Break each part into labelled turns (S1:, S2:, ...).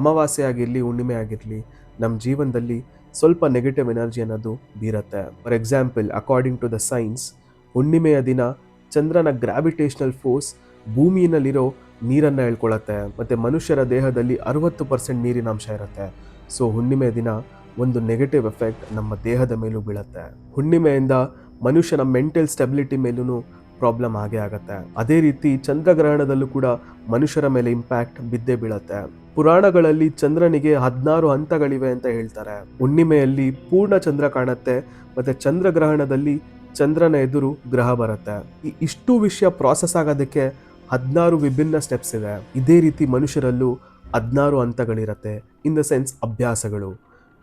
S1: ಅಮಾವಾಸ್ಯೆ ಆಗಿರಲಿ ಹುಣ್ಣಿಮೆ ಆಗಿರಲಿ ನಮ್ಮ ಜೀವನದಲ್ಲಿ ಸ್ವಲ್ಪ ನೆಗೆಟಿವ್ ಎನರ್ಜಿ ಅನ್ನೋದು ಬೀರತ್ತೆ. For example according to the science ಹುಣ್ಣಿಮೆಯ ದಿನ ಚಂದ್ರನ ಗ್ರಾವಿಟೇಷನಲ್ ಫೋರ್ಸ್ ಭೂಮಿಯಲ್ಲಿರೋ ನೀರನ್ನು ಹೇಳ್ಕೊಳತ್ತೆ, ಮತ್ತು ಮನುಷ್ಯರ ದೇಹದಲ್ಲಿ ಅರವತ್ತು ಪರ್ಸೆಂಟ್ ನೀರಿನ ಅಂಶ ಇರುತ್ತೆ. ಸೊ ಹುಣ್ಣಿಮೆ ದಿನ ಒಂದು ನೆಗೆಟಿವ್ ಎಫೆಕ್ಟ್ ನಮ್ಮ ದೇಹದ ಮೇಲೂ ಬೀಳುತ್ತೆ. ಹುಣ್ಣಿಮೆಯಿಂದ ಮನುಷ್ಯನ ಮೆಂಟಲ್ ಸ್ಟೆಬಿಲಿಟಿ ಮೇಲೂ ಪ್ರಾಬ್ಲಮ್ ಆಗೇ ಆಗತ್ತೆ. ಅದೇ ರೀತಿ ಚಂದ್ರಗ್ರಹಣದಲ್ಲೂ ಕೂಡ ಮನುಷ್ಯರ ಮೇಲೆ ಇಂಪ್ಯಾಕ್ಟ್ ಬಿದ್ದೇ ಬೀಳತ್ತೆ. ಪುರಾಣಗಳಲ್ಲಿ ಚಂದ್ರನಿಗೆ ಹದಿನಾರು ಹಂತಗಳಿವೆ ಅಂತ ಹೇಳ್ತಾರೆ. ಹುಣ್ಣಿಮೆಯಲ್ಲಿ ಪೂರ್ಣ ಚಂದ್ರ ಕಾಣತ್ತೆ, ಮತ್ತೆ ಚಂದ್ರಗ್ರಹಣದಲ್ಲಿ ಚಂದ್ರನ ಎದುರು ಗ್ರಹ ಬರುತ್ತೆ. ಈ ಇಷ್ಟು ವಿಷಯ ಪ್ರಾಸೆಸ್ ಆಗೋದಕ್ಕೆ ಹದಿನಾರು ವಿಭಿನ್ನ ಸ್ಟೆಪ್ಸ್ ಇದೆ. ಇದೇ ರೀತಿ ಮನುಷ್ಯರಲ್ಲೂ ಹದಿನಾರು ಹಂತಗಳಿರತ್ತೆ. ಇನ್ ದ ಸೆನ್ಸ್ ಅಭ್ಯಾಸಗಳು.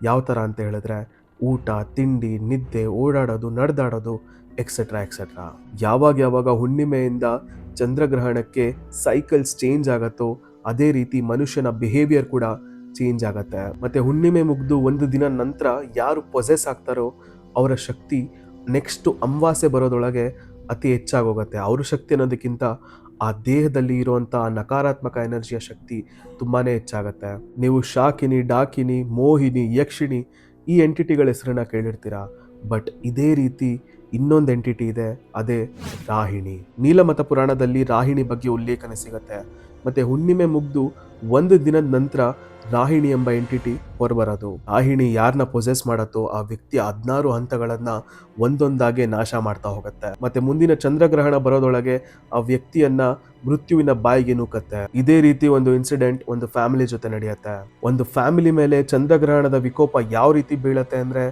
S1: ಯಾವ ಥರ ಅಂತ ಹೇಳಿದ್ರೆ ಊಟ, ತಿಂಡಿ, ನಿದ್ದೆ, ಓಡಾಡೋದು, ನಡೆದಾಡೋದು ಎಕ್ಸೆಟ್ರಾ ಎಕ್ಸೆಟ್ರಾ ಯಾವಾಗ ಯಾವಾಗ ಹುಣ್ಣಿಮೆಯಿಂದ ಚಂದ್ರಗ್ರಹಣಕ್ಕೆ ಸೈಕಲ್ಸ್ ಚೇಂಜ್ ಆಗತ್ತೋ, ಅದೇ ರೀತಿ ಮನುಷ್ಯನ ಬಿಹೇವಿಯರ್ ಕೂಡ ಚೇಂಜ್ ಆಗತ್ತೆ. ಮತ್ತು ಹುಣ್ಣಿಮೆ ಮುಗಿದು ಒಂದು ದಿನ ನಂತರ ಯಾರು ಪೊಸೆಸ್ ಆಗ್ತಾರೋ, ಅವರ ಶಕ್ತಿ ನೆಕ್ಸ್ಟು ಅಮಾವಾಸ್ಯೆ ಬರೋದೊಳಗೆ ಅತಿ ಹೆಚ್ಚಾಗೋಗುತ್ತೆ. ಅವ್ರ ಶಕ್ತಿ ಅನ್ನೋದಕ್ಕಿಂತ ಆ ದೇಹದಲ್ಲಿ ಇರುವಂಥ ನಕಾರಾತ್ಮಕ ಎನರ್ಜಿಯ ಶಕ್ತಿ ತುಂಬಾ ಹೆಚ್ಚಾಗತ್ತೆ. ನೀವು ಶಾಕಿನಿ, ಡಾಕಿನಿ, ಮೋಹಿನಿ, ಯಕ್ಷಿಣಿ ಈ ಎಂಟಿಟಿಗಳ ಹೆಸರನ್ನ ಕೇಳಿರ್ತೀರಾ? ಬಟ್ ಇದೇ ರೀತಿ ಇನ್ನೊಂದು ಎಂಟಿಟಿ ಇದೆ, ಅದೇ ರಾಹಿಣಿ. ನೀಲಮತ ಪುರಾಣದಲ್ಲಿ ರಾಹಿಣಿ ಬಗ್ಗೆ ಉಲ್ಲೇಖನೆ ಸಿಗುತ್ತೆ. ಮತ್ತೆ ಹುಣ್ಣಿಮೆ ಮುಗ್ದು ಒಂದು ದಿನದ ನಂತರ ರಾಹಿಣಿ ಎಂಬ ಎಂಟಿಟಿ ಹೊರಬರೋದು. ರಾಹಿಣಿ ಯಾರನ್ನ ಪೊಸೆಸ್ ಮಾಡತ್ತೋ ಆ ವ್ಯಕ್ತಿ ಹದಿನಾರು ಹಂತಗಳನ್ನ ಒಂದೊಂದಾಗೆ ನಾಶ ಮಾಡ್ತಾ ಹೋಗುತ್ತೆ. ಮತ್ತೆ ಮುಂದಿನ ಚಂದ್ರಗ್ರಹಣ ಬರೋದೊಳಗೆ ಆ ವ್ಯಕ್ತಿಯನ್ನ ಮೃತ್ಯುವಿನ ಬಾಯಿಗೆ ನೂಕತ್ತೆ. ಇದೇ ರೀತಿ ಒಂದು ಇನ್ಸಿಡೆಂಟ್ ಒಂದು ಫ್ಯಾಮಿಲಿ ಜೊತೆ ನಡೆಯುತ್ತೆ. ಒಂದು ಫ್ಯಾಮಿಲಿ ಮೇಲೆ ಚಂದ್ರಗ್ರಹಣದ ವಿಕೋಪ ಯಾವ ರೀತಿ ಬೀಳತ್ತೆ ಅಂದ್ರೆ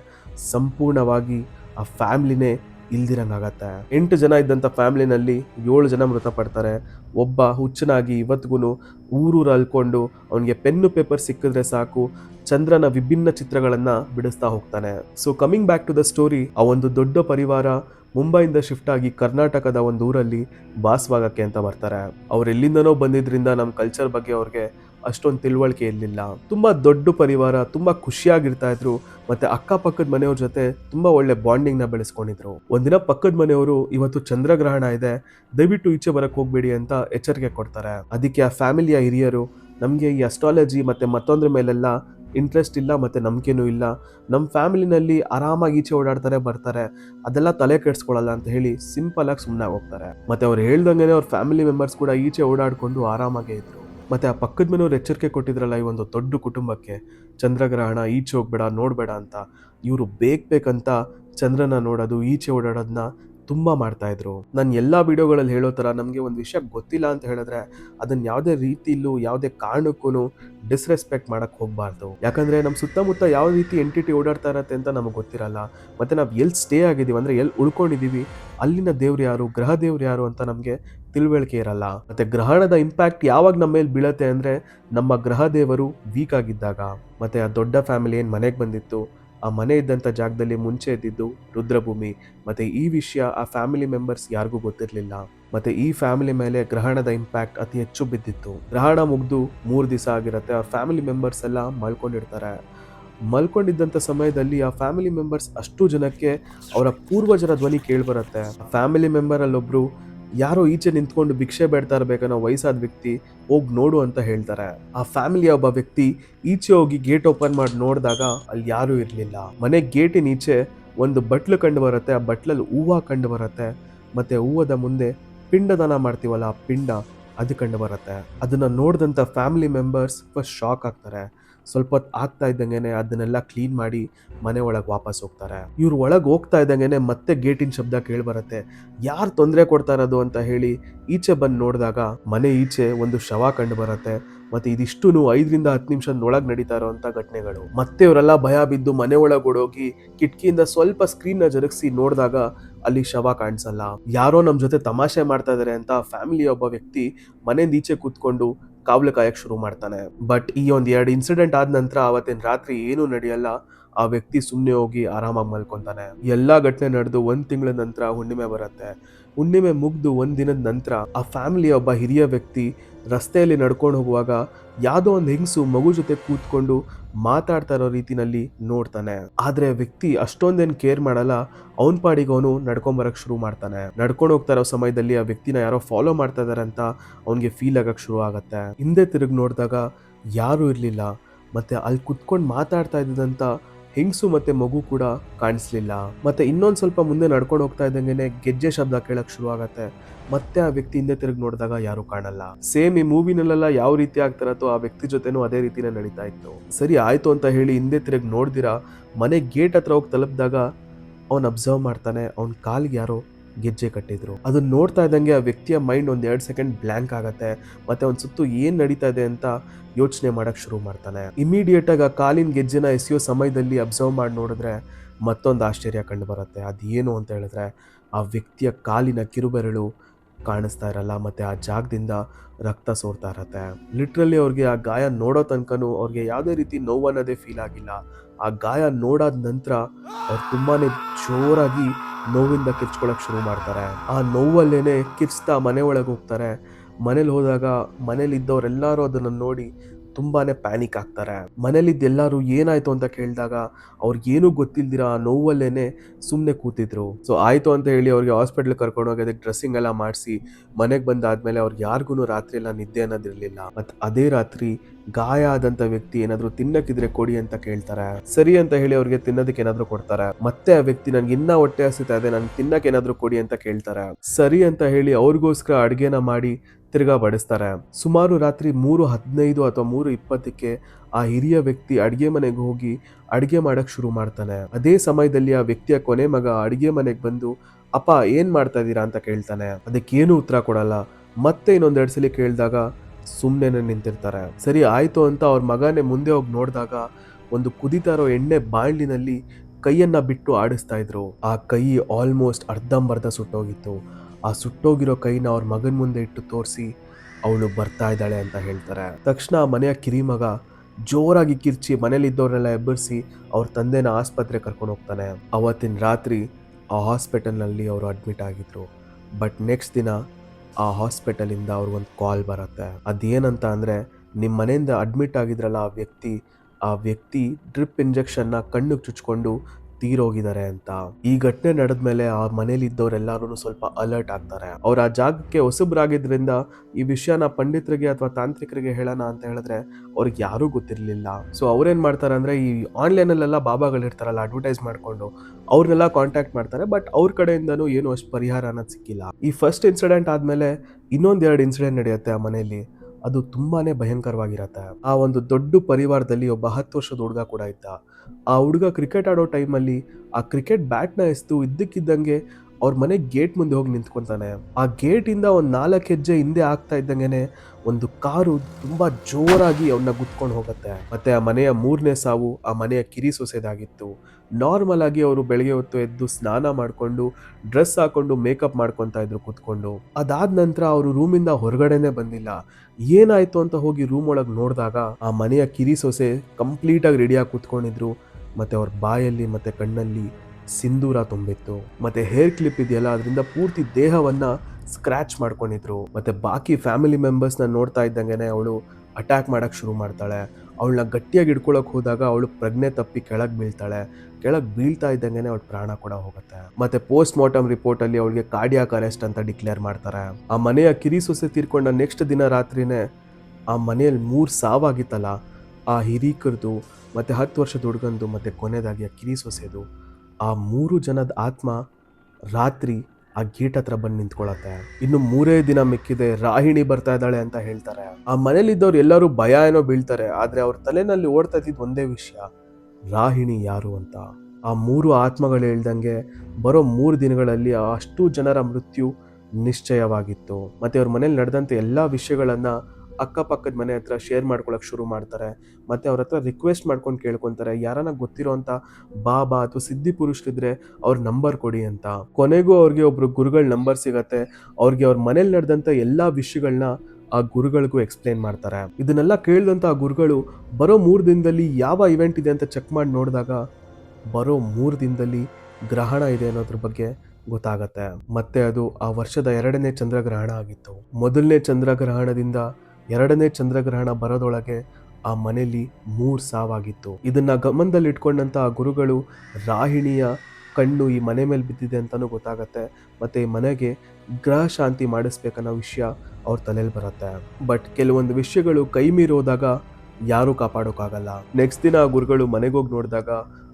S1: ಸಂಪೂರ್ಣವಾಗಿ ಆ ಫ್ಯಾಮಿಲಿನೇ ಇಲ್ದಿರಂಗಾಗತ್ತೆ. ಎಂಟು ಜನ ಇದ್ದಂಥ ಫ್ಯಾಮಿಲಿನಲ್ಲಿ ಏಳು ಜನ ಮೃತಪಡ್ತಾರೆ. ಒಬ್ಬ ಹುಚ್ಚನಾಗಿ ಇವತ್ತಿಗೂ ಊರೂರು ಅಲ್ಕೊಂಡು ಅವನಿಗೆ ಪೆನ್ನು ಪೇಪರ್ ಸಿಕ್ಕಿದ್ರೆ ಸಾಕು, ಚಂದ್ರನ ವಿಭಿನ್ನ ಚಿತ್ರಗಳನ್ನ ಬಿಡಿಸ್ತಾ ಹೋಗ್ತಾನೆ. So coming back to the story ಆ ಒಂದು ದೊಡ್ಡ ಪರಿವಾರ ಮುಂಬೈಯಿಂದ ಶಿಫ್ಟ್ ಆಗಿ ಕರ್ನಾಟಕದ ಒಂದು ಊರಲ್ಲಿ ವಾಸವಾಗಕ್ಕೆ ಅಂತ ಬರ್ತಾರೆ. ಅವ್ರು ಎಲ್ಲಿಂದನೋ ಬಂದಿದ್ರಿಂದ ನಮ್ಮ ಕಲ್ಚರ್ ಬಗ್ಗೆ ಅವ್ರಿಗೆ ಅಷ್ಟೊಂದು ತಿಳುವಳಿಕೆ ಇರಲಿಲ್ಲ. ತುಂಬ ದೊಡ್ಡ ಪರಿವಾರ, ತುಂಬ ಖುಷಿಯಾಗಿರ್ತಾ ಇದ್ರು. ಮತ್ತೆ ಅಕ್ಕಪಕ್ಕದ ಮನೆಯವ್ರ ಜೊತೆ ತುಂಬಾ ಒಳ್ಳೆ ಬಾಂಡಿಂಗ್ನ ಬೆಳೆಸ್ಕೊಂಡಿದ್ರು. ಒಂದಿನ ಪಕ್ಕದ ಮನೆಯವರು, ಇವತ್ತು ಚಂದ್ರಗ್ರಹಣ ಇದೆ, ದಯವಿಟ್ಟು ಈಚೆ ಬರಕ್ ಹೋಗ್ಬೇಡಿ ಅಂತ ಎಚ್ಚರಿಕೆ ಕೊಡ್ತಾರೆ. ಅದಕ್ಕೆ ಆ ಫ್ಯಾಮಿಲಿಯ ಹಿರಿಯರು, ನಮಗೆ ಈ ಅಸ್ಟ್ರಾಲಜಿ ಮತ್ತೆ ಮತ್ತೊಂದ್ರ ಮೇಲೆಲ್ಲ ಇಂಟ್ರೆಸ್ಟ್ ಇಲ್ಲ, ಮತ್ತೆ ನಂಬಿಕೆನೂ ಇಲ್ಲ. ನಮ್ಮ ಫ್ಯಾಮಿಲಿನಲ್ಲಿ ಆರಾಮಾಗಿ ಈಚೆ ಓಡಾಡ್ತಾರೆ, ಬರ್ತಾರೆ. ಅದೆಲ್ಲ ತಲೆ ಕೆಡ್ಸ್ಕೊಳ್ಳಲ್ಲ ಅಂತ ಹೇಳಿ ಸಿಂಪಲ್ ಆಗಿ ಸುಮ್ಮನೆ ಹೋಗ್ತಾರೆ. ಮತ್ತೆ ಅವ್ರು ಹೇಳ್ದಂಗೆ ಅವ್ರ ಫ್ಯಾಮಿಲಿ ಮೆಂಬರ್ಸ್ ಕೂಡ ಈಚೆ ಓಡಾಡ್ಕೊಂಡು ಆರಾಮಾಗೇ ಇದ್ರು. ಮತ್ತೆ ಆ ಪಕ್ಕದ ಮನೆಯವ್ರು ಎಚ್ಚರಿಕೆ ಕೊಟ್ಟಿದ್ರಲ್ಲ ಈ ಒಂದು ದೊಡ್ಡ ಕುಟುಂಬಕ್ಕೆ, ಚಂದ್ರಗ್ರಹಣ, ಈಚೆ ಹೋಗ್ಬೇಡ, ನೋಡಬೇಡ ಅಂತ. ಇವರು ಬೇಕ್ ಬೇಕಂತ ಚಂದ್ರನ ನೋಡೋದು, ಈಚೆ ಓಡಾಡೋದನ್ನ ತುಂಬ ಮಾಡ್ತಾಯಿದ್ರು ನಾನು ಎಲ್ಲ ವಿಡಿಯೋಗಳಲ್ಲಿ ಹೇಳೋ ಥರ ನಮಗೆ ಒಂದು ವಿಷಯ ಗೊತ್ತಿಲ್ಲ ಅಂತ ಹೇಳಿದ್ರೆ ಅದನ್ನು ಯಾವುದೇ ರೀತಿಲೂ, ಯಾವುದೇ ಕಾರಣಕ್ಕೂ ಡಿಸ್ರೆಸ್ಪೆಕ್ಟ್ ಮಾಡೋಕ್ಕೆ ಹೋಗಬಾರ್ದು. ಯಾಕಂದರೆ ನಮ್ಮ ಸುತ್ತಮುತ್ತ ಯಾವ ರೀತಿ ಎಂಟಿಟಿ ಓಡಾಡ್ತಾ ಇರತ್ತೆ ಅಂತ ನಮಗೆ ಗೊತ್ತಿರಲ್ಲ. ಮತ್ತು ನಾವು ಎಲ್ಲಿ ಸ್ಟೇ ಆಗಿದ್ದೀವಿ, ಅಂದರೆ ಎಲ್ಲಿ ಉಳ್ಕೊಂಡಿದ್ದೀವಿ ಅಲ್ಲಿನ ದೇವ್ರು ಯಾರು, ಗ್ರಹ ದೇವ್ರು ಯಾರು ಅಂತ ನಮಗೆ ತಿಳುವಳಿಕೆ ಇರಲ್ಲ. ಮತ್ತೆ ಗ್ರಹಣದ ಇಂಪ್ಯಾಕ್ಟ್ ಯಾವಾಗ ನಮ್ಮ ಮೇಲೆ ಬೀಳತ್ತೆ ಅಂದರೆ ನಮ್ಮ ಗ್ರಹ ದೇವರು ವೀಕ್ ಆಗಿದ್ದಾಗ. ಮತ್ತೆ ಆ ದೊಡ್ಡ ಫ್ಯಾಮಿಲಿ ಏನು ಮನೆಗೆ ಬಂದಿತ್ತು? ಆ ಮನೆ ಇದ್ದಂಥ ಜಾಗದಲ್ಲಿ ಮುಂಚೆ ಇದ್ದಿದ್ದು ರುದ್ರಭೂಮಿ. ಮತ್ತೆ ಈ ವಿಷಯ ಆ ಫ್ಯಾಮಿಲಿ ಮೆಂಬರ್ಸ್ ಯಾರಿಗೂ ಗೊತ್ತಿರಲಿಲ್ಲ. ಮತ್ತೆ ಈ ಫ್ಯಾಮಿಲಿ ಮೇಲೆ ಗ್ರಹಣದ ಇಂಪ್ಯಾಕ್ಟ್ ಅತಿ ಹೆಚ್ಚು ಬಿದ್ದಿತ್ತು. ಗ್ರಹಣ ಮುಗಿದು ಮೂರು ದಿವಸ ಆಗಿರುತ್ತೆ, ಅವ್ರ ಫ್ಯಾಮಿಲಿ ಮೆಂಬರ್ಸ್ ಎಲ್ಲ ಮಲ್ಕೊಂಡಿರ್ತಾರೆ. ಮಲ್ಕೊಂಡಿದ್ದಂಥ ಸಮಯದಲ್ಲಿ ಆ ಫ್ಯಾಮಿಲಿ ಮೆಂಬರ್ಸ್ ಅಷ್ಟು ಜನಕ್ಕೆ ಅವರ ಪೂರ್ವಜರ ಧ್ವನಿ ಕೇಳ್ಬರತ್ತೆ. ಫ್ಯಾಮಿಲಿ ಮೆಂಬರ್ ಅಲ್ಲೊಬ್ರು ಯಾರೋ ಈಚೆ ನಿಂತ್ಕೊಂಡು ಭಿಕ್ಷೆ ಬೇಡ್ತಾ ಇರಬೇಕನ್ನೋ ವಯಸ್ಸಾದ ವ್ಯಕ್ತಿ ಹೋಗಿ ನೋಡು ಅಂತ ಹೇಳ್ತಾರೆ. ಆ ಫ್ಯಾಮಿಲಿಯ ಒಬ್ಬ ವ್ಯಕ್ತಿ ಈಚೆ ಹೋಗಿ ಗೇಟ್ ಓಪನ್ ಮಾಡಿ ನೋಡಿದಾಗ ಅಲ್ಲಿ ಯಾರೂ ಇರಲಿಲ್ಲ. ಮನೆ ಗೇಟಿನ ಈಚೆ ಒಂದು ಬಟ್ಲು ಕಂಡು ಬರುತ್ತೆ, ಆ ಬಟ್ಲಲ್ಲಿ ಹೂವು ಕಂಡು ಬರುತ್ತೆ, ಮತ್ತೆ ಹೂವದ ಮುಂದೆ ಪಿಂಡದಾನ ಮಾಡ್ತೀವಲ್ಲ, ಆ ಪಿಂಡ ಅದು ಕಂಡು ಬರುತ್ತೆ. ಅದನ್ನ ನೋಡಿದಂಥ ಫ್ಯಾಮಿಲಿ ಮೆಂಬರ್ಸ್ ಫಸ್ಟ್ ಶಾಕ್ ಆಗ್ತಾರೆ. ಸ್ವಲ್ಪ ಹೊತ್ತು ಆಗ್ತಾ ಇದ್ದಂಗೆ ಅದನ್ನೆಲ್ಲ ಕ್ಲೀನ್ ಮಾಡಿ ಮನೆ ಒಳಗೆ ವಾಪಸ್ ಹೋಗ್ತಾರೆ. ಇವ್ರು ಒಳಗೆ ಹೋಗ್ತಾ ಇದ್ದಂಗೆ ಮತ್ತೆ ಗೇಟಿನ ಶಬ್ದ ಕೇಳಿಬರುತ್ತೆ ಯಾರು ತೊಂದರೆ ಕೊಡ್ತಾ ಇರೋದು ಅಂತ ಹೇಳಿ ಈಚೆ ಬಂದು ನೋಡಿದಾಗ ಮನೆ ಈಚೆ ಒಂದು ಶವ ಕಂಡು ಬರುತ್ತೆ. ಮತ್ತೆ ಇದಿಷ್ಟು ಐದರಿಂದ ಹತ್ತು ನಿಮಿಷದೊಳಗೆ ನಡೀತಾ ಇರೋವಂಥ ಘಟನೆಗಳು. ಮತ್ತೆ ಇವರೆಲ್ಲ ಭಯ ಬಿದ್ದು ಮನೆ ಒಳಗೆ ಓಡೋಗಿ ಕಿಟಕಿಯಿಂದ ಸ್ವಲ್ಪ ಸ್ಕ್ರೀನ್ನ ಜರುಗಿಸಿ ನೋಡಿದಾಗ ಅಲ್ಲಿ ಶವ ಕಾಣಿಸಲ್ಲ. ಯಾರೋ ನಮ್ಮ ಜೊತೆ ತಮಾಷೆ ಮಾಡ್ತಾ ಇದಾರೆ ಅಂತ ಫ್ಯಾಮಿಲಿ ಒಬ್ಬ ವ್ಯಕ್ತಿ ಮನೆಯಿಂದ ಈಚೆ ಕೂತ್ಕೊಂಡು ಕಾವಲು ಕಾಯಕ್ಕೆ ಶುರು ಮಾಡ್ತಾನೆ. ಬಟ್ ಈ ಒಂದು ಎರಡು ಇನ್ಸಿಡೆಂಟ್ ಆದ ನಂತರ ಅವತ್ತಿನ ರಾತ್ರಿ ಏನೂ ನಡೆಯಲ್ಲ. ಆ ವ್ಯಕ್ತಿ ಸುಮ್ಮನೆ ಹೋಗಿ ಆರಾಮಾಗಿ ಮಲ್ಕೊಂತಾನೆ. ಎಲ್ಲಾ ಘಟನೆ ನಡೆದು ಒಂದ್ ತಿಂಗಳ ನಂತರ ಹುಣ್ಣಿಮೆ ಬರುತ್ತೆ. ಹುಣ್ಣಿಮೆ ಮುಗ್ದು ಒಂದು ದಿನದ ನಂತರ ಆ ಫ್ಯಾಮಿಲಿಯ ಒಬ್ಬ ಹಿರಿಯ ವ್ಯಕ್ತಿ ರಸ್ತೆಯಲ್ಲಿ ನಡ್ಕೊಂಡು ಹೋಗುವಾಗ ಯಾವುದೋ ಒಂದು ಹೆಂಗಸು ಮಗು ಜೊತೆ ಕೂತ್ಕೊಂಡು ಮಾತಾಡ್ತಾ ಇರೋ ರೀತಿನಲ್ಲಿ ನೋಡ್ತಾನೆ. ಆದರೆ ವ್ಯಕ್ತಿ ಅಷ್ಟೊಂದೇನು ಕೇರ್ ಮಾಡಲ್ಲ, ಅವನ ಪಾಡಿಗೆ ಅವನು ನಡ್ಕೊಂಬರಕ್ಕೆ ಶುರು ಮಾಡ್ತಾನೆ. ನಡ್ಕೊಂಡು ಹೋಗ್ತಾ ಇರೋ ಸಮಯದಲ್ಲಿ ಆ ವ್ಯಕ್ತಿನ ಯಾರೋ ಫಾಲೋ ಮಾಡ್ತಾ ಇದ್ದಾರೆ ಅಂತ ಅವನಿಗೆ ಫೀಲ್ ಆಗಕ್ಕೆ ಶುರು ಆಗುತ್ತೆ. ಹಿಂದೆ ತಿರುಗಿ ನೋಡಿದಾಗ ಯಾರೂ ಇರಲಿಲ್ಲ, ಮತ್ತೆ ಅಲ್ಲಿ ಕುತ್ಕೊಂಡು ಮಾತಾಡ್ತಾ ಇದ್ದಂಥ ಹೆಂಗಸು ಮತ್ತೆ ಮಗು ಕೂಡ ಕಾಣಿಸ್ಲಿಲ್ಲ. ಮತ್ತೆ ಇನ್ನೊಂದು ಸ್ವಲ್ಪ ಮುಂದೆ ನಡ್ಕೊಂಡು ಹೋಗ್ತಾ ಇದ್ದಂಗೆ ಗೆಜ್ಜೆ ಶಬ್ದ ಕೇಳಕ್ಕೆ ಶುರು ಆಗತ್ತೆ. ಮತ್ತೆ ಆ ವ್ಯಕ್ತಿ ಹಿಂದೆ ತಿರುಗಿ ನೋಡಿದಾಗ ಯಾರು ಕಾಣಲ್ಲ. ಸೇಮ್ ಈ ಮೂವಿನಲ್ಲೆಲ್ಲ ಯಾವ ರೀತಿ ಆಗ್ತಾರತ್ತೋ ಆ ವ್ಯಕ್ತಿ ಜೊತೆನೂ ಅದೇ ರೀತಿನೇ ನಡೀತಾ ಇತ್ತು. ಸರಿ, ಆಯ್ತು ಅಂತ ಹೇಳಿ ಹಿಂದೆ ತಿರುಗಿ ನೋಡ್ದಿರಾ, ಮನೆ ಗೇಟ್ ಹತ್ರ ಹೋಗಿ ತಲುಪಿದಾಗ ಅವ್ನು ಅಬ್ಸರ್ವ್ ಮಾಡ್ತಾನೆ, ಅವ್ನ ಕಾಲ್ಗೆ ಯಾರೋ ಗೆಜ್ಜೆ ಕಟ್ಟಿದ್ರು. ಅದನ್ನ ನೋಡ್ತಾ ಇದ್ದಂಗೆ ಆ ವ್ಯಕ್ತಿಯ ಮೈಂಡ್ ಒಂದು ಎರಡು ಸೆಕೆಂಡ್ ಬ್ಲ್ಯಾಂಕ್ ಆಗತ್ತೆ, ಮತ್ತೆ ಅವ್ನ ಸುತ್ತು ಏನ್ ನಡೀತಾ ಇದೆ ಅಂತ ಯೋಚನೆ ಮಾಡಕ್ ಶುರು ಮಾಡ್ತಾನೆ. ಇಮಿಡಿಯೇಟ್ ಆಗಿ ಆ ಕಾಲಿನ ಗೆಜ್ಜೆನ ಎಸೆಯೋ ಸಮಯದಲ್ಲಿ ಅಬ್ಸರ್ವ್ ಮಾಡಿ ನೋಡಿದ್ರೆ ಮತ್ತೊಂದು ಆಶ್ಚರ್ಯ ಕಂಡು ಬರುತ್ತೆ ಅದೇನು ಅಂತ ಹೇಳಿದ್ರೆ, ಆ ವ್ಯಕ್ತಿಯ ಕಾಲಿನ ಕಿರುಬೆರಳು ಕಾಣಿಸ್ತಾ ಇರಲ್ಲ, ಮತ್ತು ಆ ಜಾಗದಿಂದ ರಕ್ತ ಸೋರ್ತಾ ಇರತ್ತೆ. ಲಿಟ್ರಲಿ ಅವ್ರಿಗೆ ಆ ಗಾಯ ನೋಡೋ ತನಕನೂ ಅವ್ರಿಗೆ ಯಾವುದೇ ರೀತಿ ನೋವನ್ನೋದೇ ಫೀಲ್ ಆಗಿಲ್ಲ. ಆ ಗಾಯ ನೋಡಾದ ನಂತರ ಅವ್ರು ತುಂಬಾ ಜೋರಾಗಿ ನೋವಿಂದ ಕಿರ್ಚ್ಕೊಳಕ್ಕೆ ಶುರು ಮಾಡ್ತಾರೆ. ಆ ನೋವಲ್ಲೇನೆ ಕಿರ್ಚ್ತಾ ಮನೆ ಒಳಗೆ ಹೋಗ್ತಾರೆ. ಮನೇಲಿ ಹೋದಾಗ ಮನೇಲಿ ಇದ್ದವರೆಲ್ಲರೂ ಅದನ್ನ ನೋಡಿ ತುಂಬಾನೇ ಪ್ಯಾನಿಕ್ ಆಗ್ತಾರೆ. ಮನೇಲಿದ್ದೆಲ್ಲರೂ ಏನಾಯ್ತು ಅಂತ ಕೇಳಿದಾಗ ಅವ್ರಿಗೇನು ಗೊತ್ತಿಲ್ದಿರ ನೋವಲ್ಲೇನೆ ಸುಮ್ಮನೆ ಕೂತಿದ್ರು. ಸೊ ಆಯಿತು ಅಂತ ಹೇಳಿ ಅವ್ರಿಗೆ ಹಾಸ್ಪಿಟ್ಲ್ ಕರ್ಕೊಂಡು ಹೋಗಿ ಅದಕ್ಕೆ ಡ್ರೆಸ್ಸಿಂಗ್ ಎಲ್ಲ ಮಾಡಿಸಿ ಮನೆಗೆ ಬಂದಾದ್ಮೇಲೆ ಅವ್ರಿಗೆ ಯಾರಿಗೂ ರಾತ್ರಿ ಎಲ್ಲ ನಿದ್ದೆ ಅನ್ನೋದಿರ್ಲಿಲ್ಲ. ಮತ್ತೆ ಅದೇ ರಾತ್ರಿ ಗಾಯ ಆದಂತ ವ್ಯಕ್ತಿ ಏನಾದ್ರು ತಿನ್ನಕ್ಕಿದ್ರೆ ಕೊಡಿ ಅಂತ ಕೇಳ್ತಾರೆ. ಸರಿ ಅಂತ ಹೇಳಿ ಅವ್ರಿಗೆ ತಿನ್ನೋದಕ್ಕೆ ಏನಾದ್ರು ಕೊಡ್ತಾರೆ. ಮತ್ತೆ ಆ ವ್ಯಕ್ತಿ ನನ್ಗೆ ಇನ್ನ ಹೊಟ್ಟೆ ಹಸಿತಾ ಇದೆ, ನನ್ಗೆ ತಿನ್ನಕ್ಕೆ ಏನಾದ್ರು ಕೊಡಿ ಅಂತ ಕೇಳ್ತಾರೆ. ಸರಿ ಅಂತ ಹೇಳಿ ಅವ್ರಿಗೋಸ್ಕರ ಅಡುಗೆನ ಮಾಡಿ ತಿರ್ಗಾ ಬಡಿಸ್ತಾರೆ. ಸುಮಾರು ರಾತ್ರಿ ಮೂರು ಹದಿನೈದು ಅಥವಾ ಮೂರು ಇಪ್ಪತ್ತಕ್ಕೆ ಆ ಹಿರಿಯ ವ್ಯಕ್ತಿ ಅಡಿಗೆ ಮನೆಗೆ ಹೋಗಿ ಅಡಿಗೆ ಮಾಡಕ್ ಶುರು ಮಾಡ್ತಾನೆ. ಅದೇ ಸಮಯದಲ್ಲಿ ಆ ವ್ಯಕ್ತಿಯ ಕೊನೆ ಮಗ ಅಡಿಗೆ ಮನೆಗೆ ಬಂದು, ಅಪ್ಪ, ಏನು ಮಾಡ್ತಾ ಇದ್ದೀರಾ? ಅಂತ ಕೇಳ್ತಾನೆ. ಅದಕ್ಕೇನು ಉತ್ತರ ಕೊಡಲ್ಲ. ಮತ್ತೆ ಇನ್ನೊಂದೆರಡು ಸಲ ಕೇಳಿದಾಗ ಸುಮ್ಮನೆ ನಿಂತಿರ್ತಾರೆ. ಸರಿ, ಆಯ್ತು ಅಂತ ಅವ್ರ ಮಗನೇ ಮುಂದೆ ಹೋಗಿ ನೋಡಿದಾಗ ಒಂದು ಕುದಿತಾ ಇರೋ ಎಣ್ಣೆ ಬಾಳಿನಲ್ಲಿ ಕೈಯನ್ನ ಬಿಟ್ಟು ಆಡಿಸ್ತಾ ಇದ್ರು. ಆ ಕೈ ಆಲ್ಮೋಸ್ಟ್ ಅರ್ಧಂಬರ್ಧ ಸುಟ್ಟೋಗಿತ್ತು. ಆ ಸುಟ್ಟೋಗಿರೋ ಕೈನ ಅವ್ರ ಮಗನ ಮುಂದೆ ಇಟ್ಟು ತೋರಿಸಿ ಅವಳು ಬರ್ತಾ ಇದ್ದಾಳೆ ಅಂತ ಹೇಳ್ತಾರೆ. ತಕ್ಷಣ ಆ ಮನೆಯ ಕಿರಿಮಗ ಜೋರಾಗಿ ಕಿರ್ಚಿ ಮನೇಲಿದ್ದವ್ರನ್ನೆಲ್ಲ ಎಬ್ಬರಿಸಿ ಅವ್ರ ತಂದೆನ ಆಸ್ಪತ್ರೆ ಕರ್ಕೊಂಡು ಹೋಗ್ತಾನೆ. ಅವತ್ತಿನ ರಾತ್ರಿ ಆ ಹಾಸ್ಪಿಟಲ್ನಲ್ಲಿ ಅವರು ಅಡ್ಮಿಟ್ ಆಗಿದ್ರು. ಬಟ್ ನೆಕ್ಸ್ಟ್ ದಿನ ಆ ಹಾಸ್ಪಿಟಲಿಂದ ಅವ್ರಿಗೊಂದು ಕಾಲ್ ಬರುತ್ತೆ. ಅದೇನಂತ ಅಂದರೆ ನಿಮ್ಮ ಮನೆಯಿಂದ ಅಡ್ಮಿಟ್ ಆಗಿದ್ರಲ್ಲ ಆ ವ್ಯಕ್ತಿ ಆ ವ್ಯಕ್ತಿ ಡ್ರಿಪ್ ಇಂಜೆಕ್ಷನ್ನ ಕಣ್ಣಿಗೆ ಚುಚ್ಕೊಂಡು ತೀರೋಗಿದ್ದಾರೆ ಅಂತ. ಈ ಘಟನೆ ನಡೆದ ಮೇಲೆ ಆ ಮನೇಲಿ ಇದ್ದವರೆಲ್ಲರೂ ಸ್ವಲ್ಪ ಅಲರ್ಟ್ ಆಗ್ತಾರೆ. ಅವ್ರ ಆ ಜಾಗಕ್ಕೆ ಹೊಸಬ್ರಾಗಿದ್ರಿಂದ ಈ ವಿಷಯನ ಪಂಡಿತರಿಗೆ ಅಥವಾ ತಾಂತ್ರಿಕರಿಗೆ ಹೇಳೋಣ ಅಂತ ಹೇಳಿದ್ರೆ ಅವ್ರಿಗೆ ಯಾರೂ ಗೊತ್ತಿರಲಿಲ್ಲ. ಸೊ ಅವ್ರೇನ್ ಮಾಡ್ತಾರೆ ಅಂದ್ರೆ ಈ ಆನ್ಲೈನಲ್ಲೆಲ್ಲ ಬಾಬಾಗಳು ಇರ್ತಾರಲ್ಲ ಅಡ್ವರ್ಟೈಸ್ ಮಾಡ್ಕೊಂಡು ಅವ್ರನ್ನೆಲ್ಲ ಕಾಂಟ್ಯಾಕ್ಟ್ ಮಾಡ್ತಾರೆ. ಬಟ್ ಅವ್ರ ಕಡೆಯಿಂದನೂ ಏನು ಅಷ್ಟು ಪರಿಹಾರ ಅನ್ನೋದು ಸಿಕ್ಕಿಲ್ಲ. ಈ ಫಸ್ಟ್ ಇನ್ಸಿಡೆಂಟ್ ಆದ್ಮೇಲೆ ಇನ್ನೊಂದೆರಡು ಇನ್ಸಿಡೆಂಟ್ ನಡೆಯುತ್ತೆ ಆ ಮನೆಯಲ್ಲಿ. ಅದು ತುಂಬಾನೇ ಭಯಂಕರವಾಗಿರತ್ತೆ. ಆ ಒಂದು ದೊಡ್ಡ ಪರಿವಾರದಲ್ಲಿ ಒಬ್ಬ ಹತ್ತು ವರ್ಷದ ಹುಡುಗ ಕೂಡ ಇದ್ದ. ಆ ಹುಡುಗ ಕ್ರಿಕೆಟ್ ಆಡೋ ಟೈಮಲ್ಲಿ ಆ ಕ್ರಿಕೆಟ್ ಬ್ಯಾಟ್ನ ಎಸ್ತು ಇದ್ದಕ್ಕಿದ್ದಂಗೆ ಅವ್ರ ಮನೆ ಗೇಟ್ ಮುಂದೆ ಹೋಗಿ ನಿಂತ್ಕೊಂತಾನೆ. ಆ ಗೇಟಿಂದ ಒಂದು ನಾಲ್ಕು ಹೆಜ್ಜೆ ಹಿಂದೆ ಆಗ್ತಾ ಇದ್ದಂಗೆನೆ ಒಂದು ಕಾರು ತುಂಬಾ ಜೋರಾಗಿ ಅವನ್ನ ಗುತ್ಕೊಂಡು ಹೋಗುತ್ತೆ. ಮತ್ತೆ ಆ ಮನೆಯ ಮೂರನೇ ಸಾವು, ಆ ಮನೆಯ ಕಿರಿ ಸೊಸೆದಾಗಿತ್ತು. ನಾರ್ಮಲ್ ಆಗಿ ಅವರು ಬೆಳಗ್ಗೆ ಹೊತ್ತು ಎದ್ದು ಸ್ನಾನ ಮಾಡಿಕೊಂಡು ಡ್ರೆಸ್ ಹಾಕೊಂಡು ಮೇಕಪ್ ಮಾಡ್ಕೊತಾ ಇದ್ರು ಕುತ್ಕೊಂಡು. ಅದಾದ ನಂತರ ಅವರು ರೂಮಿಂದ ಹೊರಗಡೆನೆ ಬಂದಿಲ್ಲ. ಏನಾಯ್ತು ಅಂತ ಹೋಗಿ ರೂಮ್ ಒಳಗೆ ನೋಡಿದಾಗ ಆ ಮನೆಯ ಕಿರಿ ಸೊಸೆ ಕಂಪ್ಲೀಟ್ ಆಗಿ ರೆಡಿಯಾಗಿ ಕುತ್ಕೊಂಡಿದ್ರು. ಮತ್ತೆ ಅವ್ರ ಬಾಯಲ್ಲಿ, ಮತ್ತೆ ಕಣ್ಣಲ್ಲಿ ಸಿಂಧೂರ ತುಂಬಿತ್ತು. ಮತ್ತೆ ಹೇರ್ ಕ್ಲಿಪ್ ಇದೆಯಲ್ಲ, ಅದರಿಂದ ಪೂರ್ತಿ ದೇಹವನ್ನ ಸ್ಕ್ರಾಚ್ ಮಾಡ್ಕೊಂಡಿದ್ರು. ಮತ್ತೆ ಬಾಕಿ ಫ್ಯಾಮಿಲಿ ಮೆಂಬರ್ಸ್ನ ನೋಡ್ತಾ ಇದ್ದಂಗೆನೆ ಅವಳು ಅಟ್ಯಾಕ್ ಮಾಡಕ್ ಶುರು ಮಾಡ್ತಾಳೆ. ಅವಳನ್ನ ಗಟ್ಟಿಯಾಗಿ ಹಿಡ್ಕೊಳಕ್ ಹೋದಾಗ ಅವಳು ಪ್ರಜ್ಞೆ ತಪ್ಪಿ ಕೆಳಗೆ ಬೀಳ್ತಾಳೆ. ಕೆಳಗೆ ಬೀಳ್ತಾ ಇದ್ದಂಗೆನೆ ಅವಳು ಪ್ರಾಣ ಕೂಡ ಹೋಗುತ್ತೆ. ಮತ್ತೆ ಪೋಸ್ಟ್ ಮಾರ್ಟಮ್ ರಿಪೋರ್ಟ್ ಅಲ್ಲಿ ಅವಳಿಗೆ ಕಾರ್ಡಿಯಾಕ್ ಅರೆಸ್ಟ್ ಅಂತ ಡಿಕ್ಲೇರ್ ಮಾಡ್ತಾರೆ. ಆ ಮನೆಯ ಕಿರಿ ಸೊಸೆ ತೀರ್ಕೊಂಡ ನೆಕ್ಸ್ಟ್ ದಿನ ರಾತ್ರಿನೇ ಆ ಮನೆಯಲ್ಲಿ ಮೂರು ಸಾವಾಗಿತ್ತಲ್ಲ, ಆ ಹಿರೀಕರದು, ಮತ್ತೆ ಹತ್ತು ವರ್ಷದ ಹುಡುಗಂದು, ಮತ್ತೆ ಕೊನೆದಾಗಿ ಆ ಕಿರಿ ಸೊಸೆದು. ಆ ಮೂರು ಜನದ ಆತ್ಮ ರಾತ್ರಿ ಆ ಗೇಟ್ ಹತ್ರ ಬಂದು ನಿಂತ್ಕೊಳತ್ತೆ. ಇನ್ನು ಮೂರೇ ದಿನ ಮಿಕ್ಕಿದೆ, ರಾಹಿಣಿ ಬರ್ತಾ ಇದ್ದಾಳೆ ಅಂತ ಹೇಳ್ತಾರೆ. ಆ ಮನೇಲಿದ್ದವ್ರು ಎಲ್ಲರೂ ಭಯ ಏನೋ ಬೀಳ್ತಾರೆ, ಆದ್ರೆ ಅವ್ರ ತಲೆನಲ್ಲಿ ಓಡ್ತಾ ಇದ್ದಿದ್ದು ಒಂದೇ ವಿಷಯ, ರಾಹಿಣಿ ಯಾರು ಅಂತ. ಆ ಮೂರು ಆತ್ಮಗಳು ಹೇಳ್ದಂಗೆ ಬರೋ ಮೂರು ದಿನಗಳಲ್ಲಿ ಅಷ್ಟು ಜನರ ಮೃತ್ಯು ನಿಶ್ಚಯವಾಗಿತ್ತು. ಮತ್ತೆ ಅವ್ರ ಮನೇಲಿ ನಡೆದಂತ ಎಲ್ಲಾ ವಿಷಯಗಳನ್ನ ಅಕ್ಕಪಕ್ಕದ ಮನೆ ಹತ್ರ ಶೇರ್ ಮಾಡ್ಕೊಳ್ಳೋಕೆ ಶುರು ಮಾಡ್ತಾರೆ. ಮತ್ತು ಅವ್ರ ಹತ್ರ ರಿಕ್ವೆಸ್ಟ್ ಮಾಡ್ಕೊಂಡು ಕೇಳ್ಕೊತಾರೆ ಯಾರನ್ನ ಗೊತ್ತಿರೋಂಥ ಬಾಬಾ ಅಥವಾ ಸಿದ್ಧಿ ಪುರುಷರಿದ್ರೆ ಅವ್ರ ನಂಬರ್ ಕೊಡಿ ಅಂತ. ಕೊನೆಗೂ ಅವ್ರಿಗೆ ಒಬ್ರು ಗುರುಗಳ ನಂಬರ್ ಸಿಗತ್ತೆ. ಅವ್ರಿಗೆ ಅವ್ರ ಮನೇಲಿ ನಡೆದಂಥ ಎಲ್ಲ ವಿಷಯಗಳನ್ನ ಆ ಗುರುಗಳಿಗೂ ಎಕ್ಸ್ಪ್ಲೇನ್ ಮಾಡ್ತಾರೆ. ಇದನ್ನೆಲ್ಲ ಕೇಳಿದಂಥ ಆ ಗುರುಗಳು ಬರೋ ಮೂರು ದಿನದಲ್ಲಿ ಯಾವ ಇವೆಂಟ್ ಇದೆ ಅಂತ ಚೆಕ್ ಮಾಡಿ ನೋಡಿದಾಗ ಬರೋ ಮೂರು ದಿನದಲ್ಲಿ ಗ್ರಹಣ ಇದೆ ಅನ್ನೋದ್ರ ಬಗ್ಗೆ ಗೊತ್ತಾಗತ್ತೆ. ಮತ್ತೆ ಅದು ಆ ವರ್ಷದ ಎರಡನೇ ಚಂದ್ರಗ್ರಹಣ ಆಗಿತ್ತು. ಮೊದಲನೇ ಚಂದ್ರಗ್ರಹಣದಿಂದ ಎರಡನೇ ಚಂದ್ರಗ್ರಹಣ ಬರೋದೊಳಗೆ ಆ ಮನೆಯಲ್ಲಿ ಮೂರು ಸಾವಾಗಿತ್ತು. ಇದನ್ನ ಗಮನದಲ್ಲಿ ಇಟ್ಕೊಂಡಂತ ಆ ಗುರುಗಳು ರಾಹಿಣಿಯ ಕಣ್ಣು ಈ ಮನೆ ಮೇಲೆ ಬಿದ್ದಿದೆ ಅಂತಲೂ ಗೊತ್ತಾಗತ್ತೆ, ಮತ್ತೆ ಈ ಮನೆಗೆ ಗ್ರಹ ಶಾಂತಿ ಮಾಡಿಸ್ಬೇಕನ್ನೋ ವಿಷಯ ಅವ್ರ ತಲೆಯಲ್ಲಿ ಬರುತ್ತೆ. ಬಟ್ ಕೆಲವೊಂದು ವಿಷಯಗಳು ಕೈ ಮೀರೋದಾಗ ಯಾರೂ ಕಾಪಾಡೋಕ್ಕಾಗಲ್ಲ ನೆಕ್ಸ್ಟ್ ದಿನ ಆ ಗುರುಗಳು ಮನೆಗೋಗಿ ನೋಡಿದಾಗ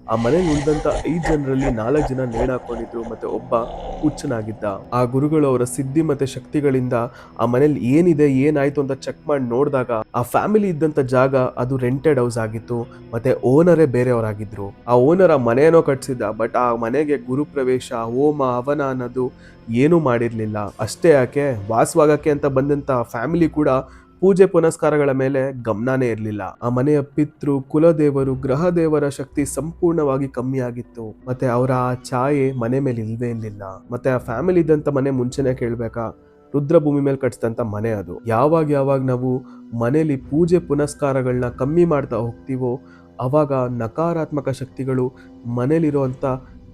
S1: ಆ ಮನೇಲಿ ಉಳಿದಂತ ಐದು ಜನರಲ್ಲಿ ನಾಲ್ಕು ಜನ ನೇಣಾಕೊಂಡಿದ್ರು ಮತ್ತೆ ಒಬ್ಬ ಹುಚ್ಚನಾಗಿದ್ದ. ಆ ಗುರುಗಳು ಅವರ ಸಿದ್ಧಿ ಮತ್ತೆ ಶಕ್ತಿಗಳಿಂದ ಆ ಮನೇಲಿ ಏನಿದೆ, ಏನಾಯ್ತು ಅಂತ ಚೆಕ್ ಮಾಡಿ ನೋಡಿದಾಗ ಆ ಫ್ಯಾಮಿಲಿ ಇದ್ದಂತ ಜಾಗ ಅದು ರೆಂಟೆಡ್ ಹೌಸ್ ಆಗಿತ್ತು. ಮತ್ತೆ ಓನರೇ ಬೇರೆಯವರಾಗಿದ್ರು. ಆ ಓನರ್ ಆ ಮನೆಯನ್ನೋ ಕಟ್ಸಿದ್ದ ಬಟ್ ಆ ಮನೆಗೆ ಗುರುಪ್ರವೇಶ ಹೋಮ, ಹವನ ಅನ್ನೋದು ಏನೂ ಮಾಡಿರ್ಲಿಲ್ಲ. ಅಷ್ಟೇ ಯಾಕೆ? ವಾಸವಾಗಕ್ಕೆ ಅಂತ ಬಂದಂತ ಫ್ಯಾಮಿಲಿ ಕೂಡ ಪೂಜೆ ಪುನಸ್ಕಾರಗಳ ಮೇಲೆ ಗಮನನೇ ಇರಲಿಲ್ಲ. ಆ ಮನೆಯ ಪಿತೃ, ಕುಲದೇವರು ಗ್ರಹ ದೇವರ ಶಕ್ತಿ ಸಂಪೂರ್ಣವಾಗಿ ಕಮ್ಮಿ ಆಗಿತ್ತು ಮತ್ತೆ ಅವರ ಆ ಛಾಯೆ ಮನೆ ಮೇಲೆ ಇಲ್ವೇ ಇರಲಿಲ್ಲ. ಮತ್ತೆ ಆ ಫ್ಯಾಮಿಲಿ ಇದ್ದಂತ ಮನೆ ಮುಂಚೆನೆ ಕೇಳ್ಬೇಕಾ? ರುದ್ರಭೂಮಿ ಮೇಲೆ ಕಟ್ಸಿದಂತ ಮನೆ ಅದು. ಯಾವಾಗ ಯಾವಾಗ ನಾವು ಮನೆಯಲ್ಲಿ ಪೂಜೆ ಪುನಸ್ಕಾರಗಳನ್ನ ಕಮ್ಮಿ ಮಾಡ್ತಾ ಹೋಗ್ತೀವೋ, ಅವಾಗ ನಕಾರಾತ್ಮಕ ಶಕ್ತಿಗಳು ಮನೇಲಿರುವಂತ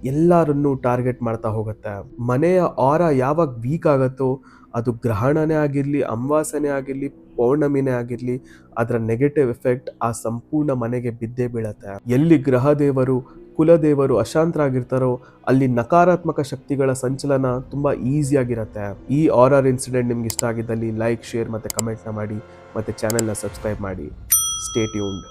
S1: ಎಲ್ಲರನ್ನೂ ಟಾರ್ಗೆಟ್ ಮಾಡ್ತಾ ಹೋಗುತ್ತೆ. ಮನೆಯ ಆರ ಯಾವಾಗ ವೀಕ್ ಆಗುತ್ತೋ, ಅದು ಗ್ರಹಣನೇ ಆಗಿರಲಿ ಅಮಾವಾಸ್ಯನೇ ಆಗಿರಲಿ ಪೌರ್ಣಮಿನೇ ಆಗಿರಲಿ, ಅದರ ನೆಗೆಟಿವ್ ಎಫೆಕ್ಟ್ ಆ ಸಂಪೂರ್ಣ ಮನೆಗೆ ಬಿದ್ದೇ ಬೀಳತ್ತೆ. ಎಲ್ಲಿ ಗ್ರಹ ದೇವರು ಕುಲದೇವರು ಅಶಾಂತರಾಗಿರ್ತಾರೋ, ಅಲ್ಲಿ ನಕಾರಾತ್ಮಕ ಶಕ್ತಿಗಳ ಸಂಚಲನ ತುಂಬ ಈಸಿಯಾಗಿರುತ್ತೆ ಈ ಆರರ್ ಇನ್ಸಿಡೆಂಟ್ ನಿಮ್ಗೆ ಇಷ್ಟ ಆಗಿದ್ದಲ್ಲಿ ಲೈಕ್ ಶೇರ್ ಮತ್ತೆ ಕಮೆಂಟ್ನ ಮಾಡಿ, ಮತ್ತೆ ಚಾನೆಲ್ನ ಸಬ್ಸ್ಕ್ರೈಬ್ ಮಾಡಿ. Stay tuned